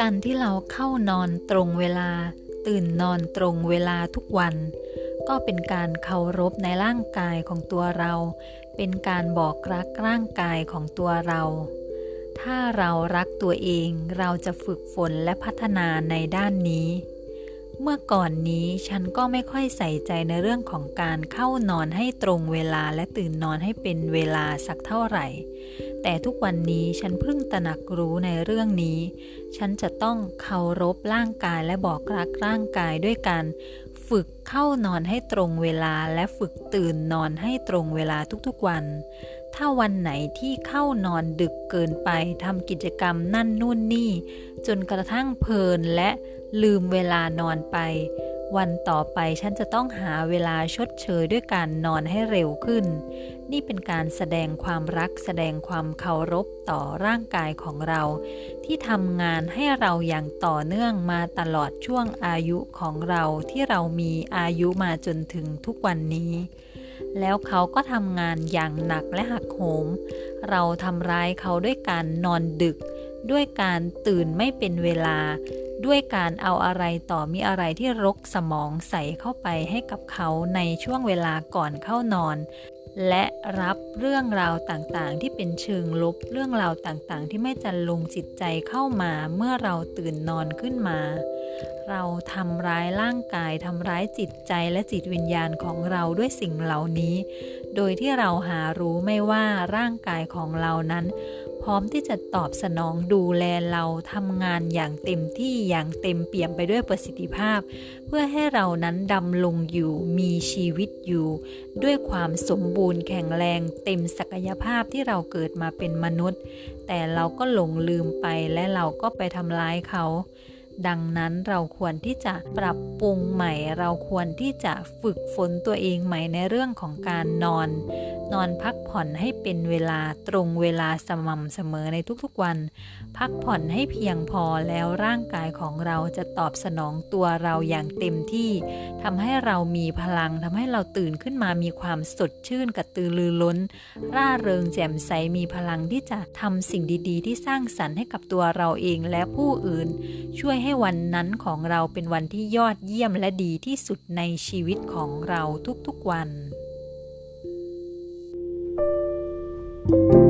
การที่เราเข้านอนตรงเวลา ตื่นนอนตรงเวลาทุกวัน ก็เป็นการเคารพในร่างกายของตัวเรา เป็นการบอกรักร่างกายของตัวเรา ถ้าเรารักตัวเองเราจะฝึกฝนและพัฒนาในด้านนี้ เมื่อก่อนนี้ฉันก็ไม่ค่อยใส่ใจในเรื่องของการเข้านอนให้ตรงเวลาและตื่นนอนให้เป็นเวลาสักเท่าไหร่ แต่ทุกวันนี้ฉันเพิ่งตระหนักรู้ในเรื่องนี้ ฉันจะต้องเคารพร่างกายและบอกรักร่างกายด้วยการฝึกเข้านอนให้ตรงเวลาและฝึกตื่นนอนให้ตรงเวลาทุกๆวัน ถ้าวันไหนที่เข้านอนดึกเกินไปทำกิจกรรมนั่นนู่นนี่ จนกระทั่งเพลินและ ลืมเวลานอนไป วันต่อไปฉันจะต้องหาเวลาชดเชยด้วยการนอนให้เร็วขึ้น นี่เป็นการแสดงความรักแสดงความเคารพต่อร่างกายของเรา ที่ทำงานให้เราอย่างต่อเนื่องมาตลอดช่วงอายุของเราที่เรามีอายุมาจนถึงทุกวันนี้แล้วเขาก็ทำงานอย่างหนักและหักโหม เราทำร้ายเขาด้วยการนอนดึก ด้วยการตื่นไม่เป็นเวลา ด้วยการเอาอะไรต่อมีอะไรที่รกสมองใส่เข้าไปให้กับเขาในช่วงเวลาก่อนเข้านอน และรับเรื่องราวต่างๆ ที่เป็นเชิงลบเรื่องราวต่างๆ ที่ไม่จันลงจิตใจเข้ามาเมื่อเราตื่นนอนขึ้นมา เราทำร้ายร่างกายทำร้ายจิตใจและจิตวิญญาณของเราด้วยสิ่งเหล่านี้ โดยที่เราหารู้ไม่ว่าร่างกายของเรานั้น ร้อมที่จะตอบสนองดูแลเราทำงานอย่างเต็มที่อย่างเต็มเปี่ยมไปด้วยประสิทธิภาพ เพื่อให้เรานั้นดำลงอยู่มีชีวิตอยู่ ด้วยความสมบูรณ์แข็งแรงเต็มศักยภาพที่เราเกิดมาเป็นมนุษย์ แต่เราก็หลงลืมไปและเราก็ไปทำร้ายเขา ดังนั้นเราควรที่จะปรับปรุงใหม่ เราควรที่จะฝึกฝนตัวเองใหม่ในเรื่องของการนอน นอนพักผ่อนให้เป็นเวลาตรงเวลาสม่ำเสมอในทุกๆวัน พักผ่อนให้เพียงพอแล้วร่างกายของเราจะตอบสนองตัวเราอย่างเต็มที่ทำให้เรามีพลังทำให้เราตื่นขึ้นมามีความสดชื่นกระตือรือร้น ร่าเริงแจ่มใสมีพลังที่จะทำสิ่งดี ๆ ที่สร้างสรรค์ให้กับตัวเราเองและผู้อื่น ช่วยใหให้วันนั้นของเราเป็นวันที่ยอดเยี่ยมและดีที่สุดในชีวิตของเราทุกๆวัน thank you